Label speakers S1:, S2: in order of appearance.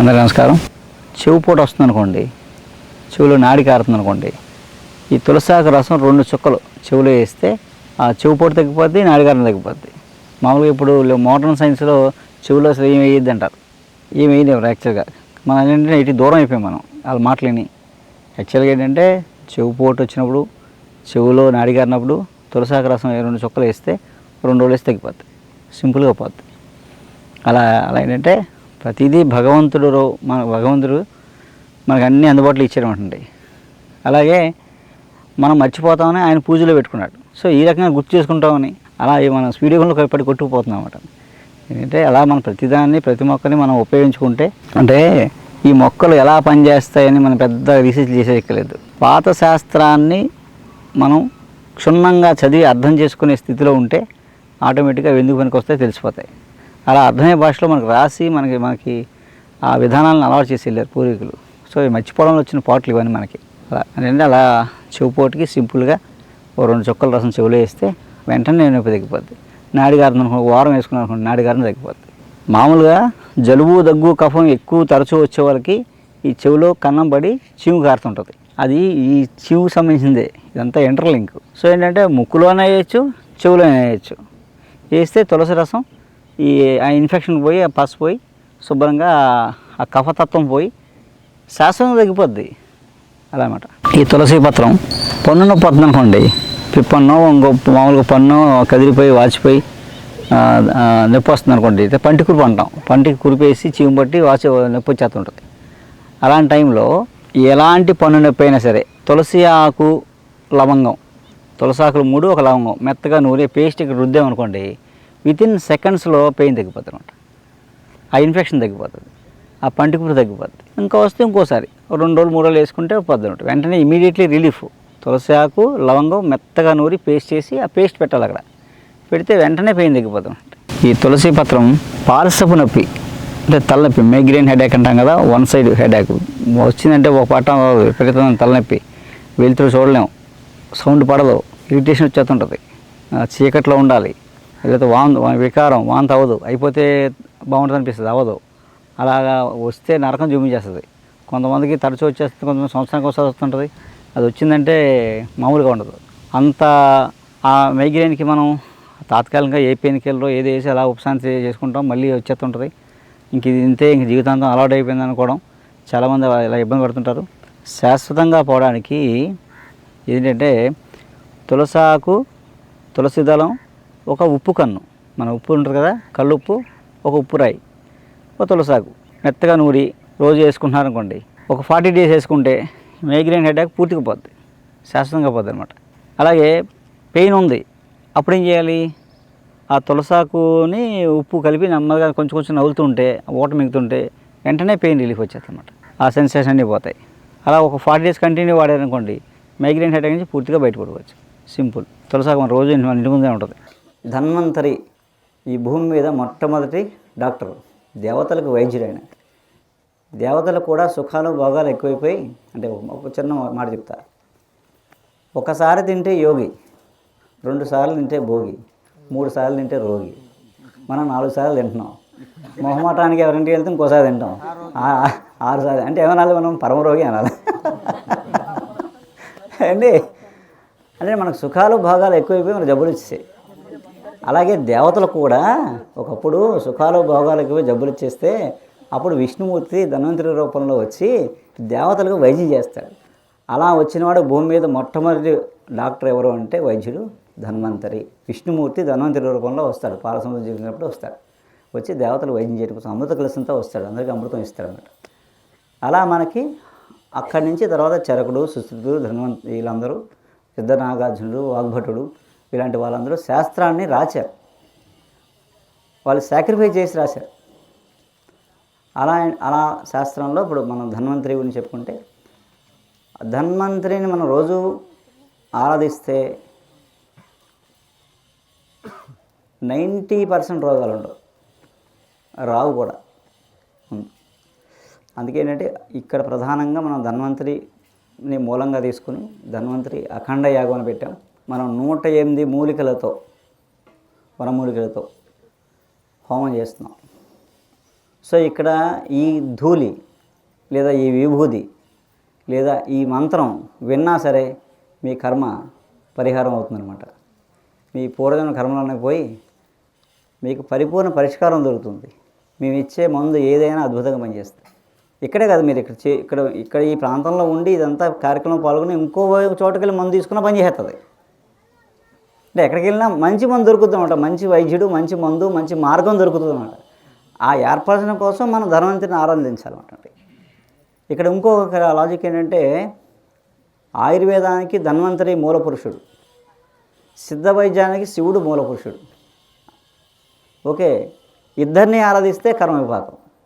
S1: అందరికీ నమస్కారం. చెవు పూట వస్తుంది అనుకోండి చెవులో నాడి కారుతుంది అనుకోండి ఈ తులసాకు రసం రెండు చుక్కలు చెవులో వేస్తే ఆ చెవు పూట తగ్గిపోద్ది నాడి కారం తగ్గిపోద్ది. మామూలుగా ఇప్పుడు మోడర్న్ సైన్స్లో చెవులో అసలు ఏం వేయద్దు అంటారు. ఏం వేయలేవు యాక్చువల్గా. మనం ఏంటంటే ఇటు దూరం అయిపోయాం మనం వాళ్ళ మాటలని. యాక్చువల్గా ఏంటంటే చెవు పోటు వచ్చినప్పుడు చెవులో నాడి కారినప్పుడు తులసాకు రసం రెండు చుక్కలు వేస్తే రెండు రోజులు వేస్తే తగ్గిపోద్ది. సింపుల్గా పోద్ది. అలా అలా ఏంటంటే ప్రతిదీ భగవంతుడు మన భగవంతుడు మనకు అన్నీ అందుబాటులో ఇచ్చారన్నమాట అలాగే మనం మర్చిపోతామని ఆయన పూజలో పెట్టుకున్నాడు. సో ఈ రకంగా గుర్తు చేసుకుంటామని అలా మన మనం స్పీడ్గా పడి కొట్టుకుపోతున్నాం అన్నమాట ఏంటంటే అలా మనం ప్రతిదాన్ని ప్రతి మొక్కని మనం ఉపయోగించుకుంటే అంటే ఈ మొక్కలు ఎలా పనిచేస్తాయని మనం పెద్ద రీసెర్చ్ చేసేయక్కర్లేదు. పాత శాస్త్రాన్ని మనం క్షుణ్ణంగా చదివి అర్థం చేసుకునే స్థితిలో ఉంటే ఆటోమేటిక్గా ఎందుకు పనికి వస్తాయో తెలిసిపోతాయి. అలా అర్థమయ్యే భాషలో మనకు రాసి మనకి మనకి ఆ విధానాలను అలవాటు చేసి వెళ్ళారు పూర్వీకులు. సో ఈ మర్చిపోవడంలో వచ్చిన పాటలు ఇవన్నీ మనకి. అలా అంటే అలా చెవుపోటుకి సింపుల్గా ఓ రెండు చుక్కల రసం చెవులో వేస్తే వెంటనే నొప్పి తగ్గిపోద్ది నాడిగారిని అనుకో వారం వేసుకున్నాం అనుకోండి నాడిగారిని తగ్గిపోద్ది. మామూలుగా జలుబు దగ్గు కఫం ఎక్కువ తరచూ వచ్చే వాళ్ళకి ఈ చెవిలో కన్నం పడి చీము కారుతుంటుంది. అది ఈ చీవుకు సంబంధించిందే. ఇదంతా ఇంటర్లింక్. సో ఏంటంటే ముక్కులోనే వేయచ్చు చెవులోనే వేయచ్చు. వేస్తే తులసి రసం ఈ ఆ ఇన్ఫెక్షన్ పోయి ఆ పసు పోయి శుభ్రంగా ఆ కఫతత్వం పోయి శాశ్వతం తగ్గిపోద్ది. అలా అనమాట ఈ తులసి పత్రం పన్ను నొప్పి అనుకోండి. పిప్పన్నో ఇంకో మామూలుగా పన్ను కదిలిపోయి వాచిపోయి నొప్పి వస్తుంది అనుకోండి. అయితే పంటి కురుపు అంటాం. పంటికి కురిపేసి చీము పట్టి వాచి నొప్పి వచ్చేస్తుంటుంది. అలాంటి టైంలో ఎలాంటి పన్ను నొప్పి అయినా సరే తులసి ఆకు లవంగం. తులసి ఆకులు మూడు ఒక లవంగం. మెత్తగా నూరే పేస్ట్ ఇక్కడ రుద్దామనుకోండి వితిన్ సెకండ్స్లో పెయిన్ తగ్గిపోతుంది అనమాట ఆ ఇన్ఫెక్షన్ తగ్గిపోతుంది. ఆ పంటికురు తగ్గిపోతుంది. ఇంకా వస్తే ఇంకోసారి. రెండు రోజులు మూడు రోజులు వేసుకుంటే పోతుంది వెంటనే ఇమీడియట్లీ రిలీఫ్ తులసి ఆకు లవంగం మెత్తగా నూరి పేస్ట్ చేసి ఆ పేస్ట్ పెట్టాలి అక్కడ. పెడితే వెంటనే పెయిన్ తగ్గిపోతుంది అనమాట ఈ తులసి పత్రం పార్సపు నొప్పి అంటే తలనొప్పి మైగ్రేన్ హెడేక్ అంటాం కదా వన్ సైడ్ హెడేక్ వచ్చిందంటే ఒక పట్టం విపరీతమైన తలనొప్పి. వెళ్తురు చూడలేము సౌండ్ పడదు. ఇరిటేషన్ వచ్చేస్తుంటుంది. ఆ, చీకట్లో ఉండాలి. లేకపోతే వాన్ వికారం వాంత అవ్వదు. అయిపోతే బాగుంటుంది అనిపిస్తుంది అవ్వదు. అలాగా వస్తే నరకం చూపించేస్తుంది. కొంతమందికి తరచూ వచ్చేస్తుంది కొంతమంది సంవత్సరానికి ఒకసారి వస్తుంటుంది. అది వచ్చిందంటే మామూలుగా ఉండదు. అంత ఆ మైగ్రేన్కి మనం తాత్కాలికంగా ఏ పెయిన్ కిల్లరో ఏది వేసి అలా ఉపశాంతి చేసుకుంటాం మళ్ళీ వచ్చేస్తుంటుంది. ఇంక ఇది ఇంతే ఇంక జీవితాంతం అలవాటు అయిపోయింది అనుకోవడం. చాలామంది ఇలా ఇబ్బంది పడుతుంటారు. శాశ్వతంగా పోవడానికి ఏంటంటే తులసాకు తులసి దళం ఒక ఉప్పు కన్ను. మన ఉప్పు ఉంటుంది కదా కల్లుప్పు ఒక ఉప్పు రాయి ఒక తులసాకు. మెత్తగా నూరి రోజు వేసుకుంటున్నారనుకోండి ఒక ఫార్టీ డేస్ వేసుకుంటే మైగ్రేన్ హెడేక్ పూర్తిగా పోద్ది శాశ్వతంగా పోద్ది అనమాట అలాగే పెయిన్ ఉంది అప్పుడు ఏం చేయాలి? ఆ తులసాకుని ఉప్పు కలిపి నెమ్మదిగా కొంచెం కొంచెం నవ్వులుతుంటే ఓట మిగుతుంటే వెంటనే పెయిన్ రిలీఫ్ వచ్చేస్తుంది అనమాట ఆ సెన్సేషన్ అన్నీ పోతాయి. అలా ఒక ఫార్టీ డేస్ కంటిన్యూ వాడారనుకోండి మైగ్రేన్ హెడేక్ నుంచి పూర్తిగా బయటపడవచ్చు సింపుల్. తులసాకు మన రోజు మన ఇంటి ముందే ఉంటుంది. ధన్వంతరి ఈ భూమి మీద మొట్టమొదటి డాక్టర్ దేవతలకు వైద్యుడైన. దేవతలకు కూడా సుఖాలు భోగాలు ఎక్కువైపోయి అంటే ఒక చిన్న మాట చెప్తా. ఒకసారి తింటే యోగి రెండు సార్లు తింటే భోగి మూడు సార్లు తింటే రోగి. మనం నాలుగు సార్లు తింటున్నాం. మొహమాటానికి ఎవరింటికి వెళ్తే ఇంకోసారి తింటాం. ఆరు సార్లు. అంటే ఏమనాలి మనం? పరమరోగి అనాలి. అండి? అంటే మనకు సుఖాలు భోగాలు ఎక్కువైపోయి మన జబ్బులు వచ్చేసాయి. అలాగే దేవతలు కూడా ఒకప్పుడు సుఖాలు భోగాలకు జబ్బులు ఇచ్చేస్తే అప్పుడు విష్ణుమూర్తి ధన్వంతరి రూపంలో వచ్చి దేవతలకు వైద్యం చేస్తాడు. అలా వచ్చినవాడు భూమి మీద మొట్టమొదటి డాక్టర్ ఎవరు అంటే వైద్యుడు ధన్వంతరి. విష్ణుమూర్తి ధన్వంతరి రూపంలో వస్తాడు. పాలసముద్రం జరిగినప్పుడు వస్తాడు. వచ్చి దేవతలు వైద్యం చేయడం అమృత కలసంతో వస్తాడు. అందరికీ అమృతం ఇస్తాడు అన్నమాట. అలా మనకి అక్కడి నుంచి తర్వాత చరకుడు సుశ్రుతుడు ధన్వంత వీళ్ళందరూ సిద్ధనాగార్జునుడు వాగ్భటుడు ఇలాంటి వాళ్ళందరూ శాస్త్రాన్ని రాశారు. వాళ్ళు సాక్రిఫై చేసి రాశారు. అలా అలా శాస్త్రంలో ఇప్పుడు మనం ధన్వంతరి గురించి చెప్పుకుంటే ధన్వంతరిని మనం రోజు ఆరాధిస్తే నైంటీ పర్సెంట్ రోగాలు ఉండవు. రావు కూడా అందుకే ఏంటంటే ఇక్కడ ప్రధానంగా మనం ధన్వంతరిని మూలంగా తీసుకుని ధన్వంతరి అఖండ యాగం అని పెట్టాం. మనం నూట ఎనిమిది మూలికలతో వనమూలికలతో హోమం చేస్తున్నాం. సో ఇక్కడ ఈ ధూళి లేదా ఈ విభూది లేదా ఈ మంత్రం విన్నా సరే మీ కర్మ పరిహారం అవుతుందన్నమాట. మీ పూర్వజన్మ కర్మలోనే పోయి మీకు పరిపూర్ణ పరిష్కారం దొరుకుతుంది. మేము ఇచ్చే మందు ఏదైనా అద్భుతంగా పనిచేస్తుంది. ఇక్కడే కదా మీరు ఇక్కడ ఇక్కడ ఇక్కడ ఈ ప్రాంతంలో ఉండి ఇదంతా కార్యక్రమం పాల్గొని ఇంకో చోటుకెళ్ళి మందు తీసుకున్న పనిచేస్తుంది అంటే ఎక్కడికి వెళ్ళినా మంచి మందు దొరుకుతుంది అనమాట మంచి వైద్యుడు మంచి మందు మంచి మార్గం దొరుకుతుంది అనమాట ఆ ఏర్పరచడం కోసం మనం ధనవంతుని ఆరాధించాలన్నమాట. ఇక్కడ ఇంకొక లాజిక్ ఏంటంటే ఆయుర్వేదానికి ధన్వంతరి మూల పురుషుడు సిద్ధ వైద్యానికి శివుడు మూల పురుషుడు ఓకే. ఇద్దరిని ఆరాధిస్తే కర్మ విభాగం.